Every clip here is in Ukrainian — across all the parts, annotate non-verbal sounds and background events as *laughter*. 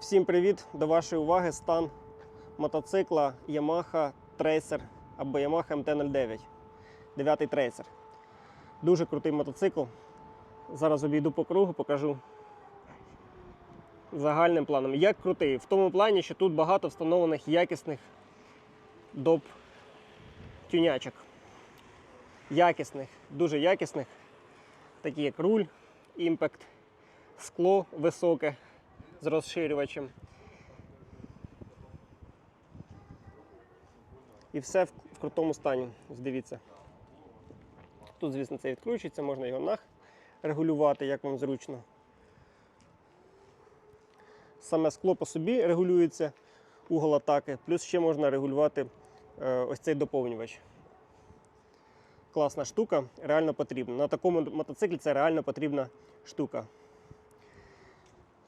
Всім привіт! До вашої уваги стан мотоцикла Yamaha Tracer або Yamaha MT-09. 9 Tracer. Дуже крутий мотоцикл. Зараз обійду по кругу, покажу загальним планом. Як крутий? В тому плані, що тут багато встановлених якісних доп тюнячок. Якісних, дуже якісних, такі як руль, імпект, скло високе з розширювачем. І все в, крутому стані. Ось Дивіться. Тут, звісно, це відкручується, можна його нах регулювати, як вам зручно. Саме скло по собі регулюється угол атаки, плюс ще можна регулювати е, ось цей доповнювач. Класна штука, реально потрібна. На такому мотоциклі це реально потрібна штука.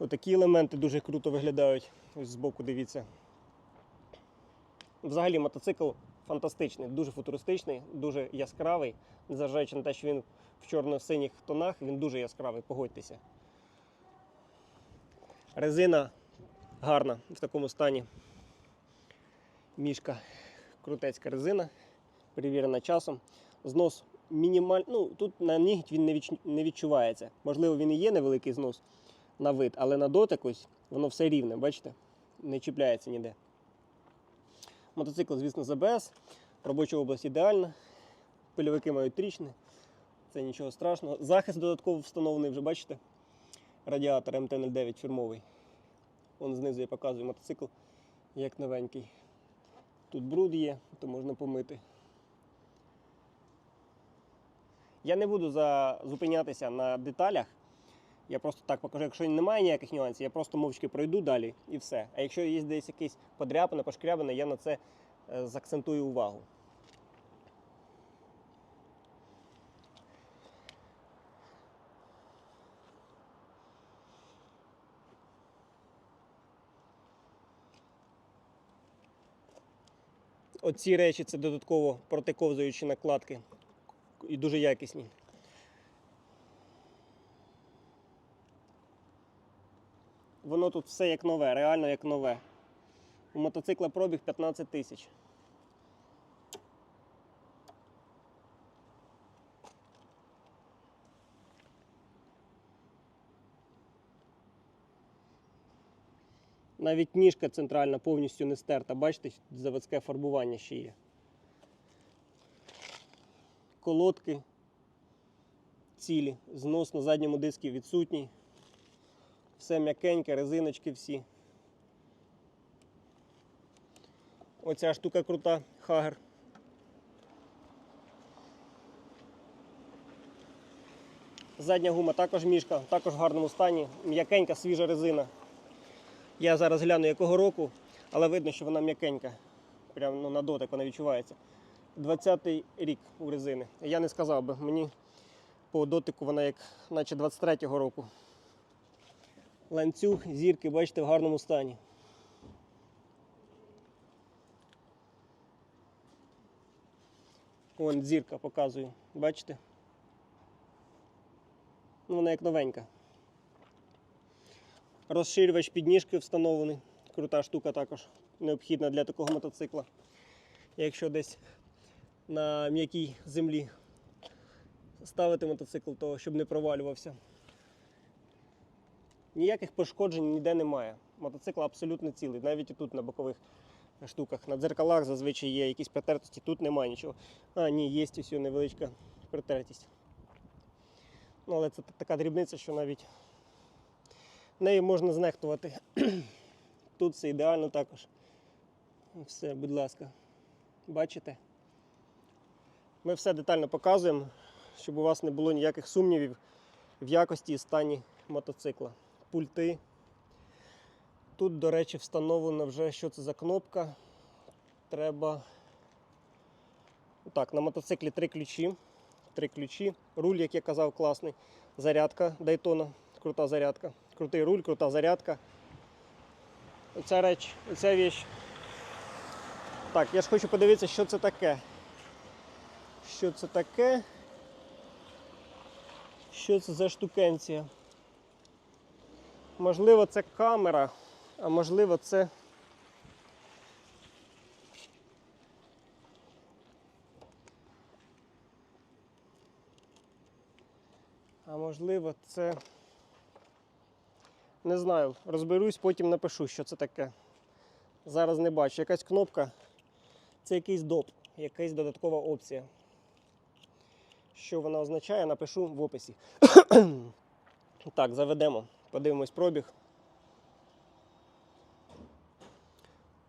Отакі елементи дуже круто виглядають. Ось збоку дивіться. Взагалі мотоцикл фантастичний, дуже футуристичний, дуже яскравий. Незважаючи на те, що він в чорно-синіх тонах, він дуже яскравий, погодьтеся. Резина гарна в такому стані. Мішка крутецька резина, перевірена часом. Знос мінімальний. Ну, тут на нігть він не відчувається. Можливо, він і є невеликий знос на вид, але на дотик ось воно все рівне, бачите? Не чіпляється ніде. Мотоцикл, звісно, з АБС. Робоча область ідеальна. Пильовики мають трічні. Це нічого страшного. Захист додатково встановлений, вже бачите? Радіатор МТ-09 фірмовий. Вон знизу я показую мотоцикл як новенький. Тут бруд є, то можна помити. Я не буду зупинятися на деталях. Я просто так покажу, якщо немає ніяких нюансів, я просто мовчки пройду далі і все. А якщо є десь якийсь подряпина, пошкрябина, я на це е, заакцентую увагу. Оці речі це додатково протиковзуючі накладки і дуже якісні. Воно тут все як нове, реально як нове. У мотоцикла пробіг 15 тисяч. Навіть ніжка центральна повністю не стерта. Бачите, заводське фарбування ще є. Колодки цілі, знос на задньому дискі відсутній. Все м'якеньке, резиночки всі. Оця штука крута, хагер. Задня гума також мішка, також в гарному стані. М'якенька, свіжа резина. Я зараз гляну якого року, але видно, що вона м'якенька. Прямо ну, на дотик вона відчувається. 20-й рік у резини. Я не сказав би, мені по дотику вона як наче 23-го року. Ланцюг, зірки, бачите, в гарному стані. Вон зірка показую, бачите? Ну, вона як новенька. Розширювач підніжки встановлений. Крута штука також необхідна для такого мотоцикла. Якщо десь на м'якій землі ставити мотоцикл, то щоб не провалювався. Ніяких пошкоджень ніде немає. Мотоцикл абсолютно цілий, навіть і тут на бокових штуках. На дзеркалах зазвичай є якісь притертості, тут немає нічого. А, ні, є ось невеличка притертість. Ну, але це така дрібниця, що навіть нею можна знехтувати. *clears throat* Тут все ідеально також. Все, будь ласка. Бачите? Ми все детально показуємо, щоб у вас не було ніяких сумнівів в якості і стані мотоцикла. Пульти. Тут, до речі, встановлено вже, що це за кнопка. Треба. Так, на мотоциклі три ключі. Три ключі. Руль, як я казав, класний. Зарядка Daytona. Крута зарядка. Крутий руль, крута зарядка. Оця реч, оця віч. Так, я ж хочу подивитися, що це таке. Що це таке? Що це за штукенція? Можливо, це камера. А можливо, це. А можливо, це. Не знаю, розберусь, потім напишу, що це таке. Зараз не бачу. Якась кнопка. Це якийсь доп, якась додаткова опція. Що вона означає, напишу в описі. *coughs* так, заведемо. Подивимось пробіг.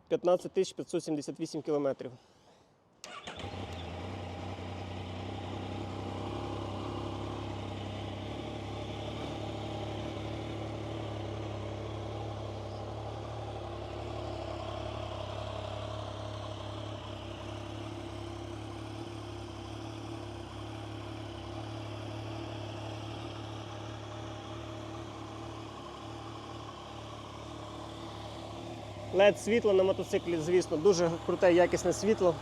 15 578 кілометрів. LED світло на мотоциклі, звісно, дуже круте якісне світло.